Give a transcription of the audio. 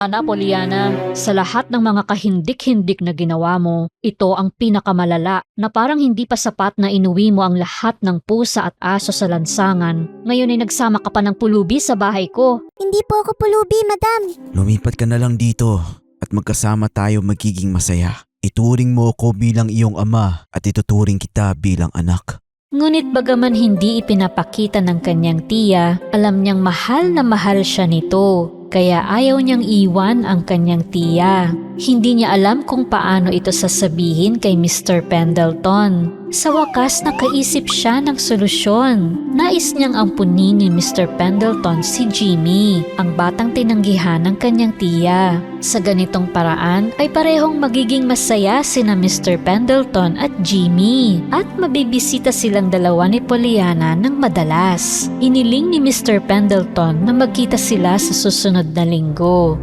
Ana, Poliana, sa lahat ng mga kahindik-hindik na ginawa mo, ito ang pinakamalala na parang hindi pa sapat na inuwi mo ang lahat ng pusa at aso sa lansangan. Ngayon ay nagsama ka pa ng pulubi sa bahay ko. Hindi po ako pulubi, madam. Lumipat ka na lang dito at magkasama tayo magiging masaya. Ituring mo ako bilang iyong ama at ituturing kita bilang anak. Ngunit bagaman hindi ipinapakita ng kanyang tiya, alam niyang mahal na mahal siya nito. Kaya ayaw niyang iwan ang kanyang tiya. Hindi niya alam kung paano ito sasabihin kay Mr. Pendleton. Sa wakas nakaisip siya ng solusyon. Nais niyang ampunin ni Mr. Pendleton si Jimmy, ang batang tinanggihan ng kanyang tiya. Sa ganitong paraan ay parehong magiging masaya sina Mr. Pendleton at Jimmy at mabibisita silang dalawa ni Pollyanna ng madalas. Iniling ni Mr. Pendleton na magkita sila sa susunod na linggo.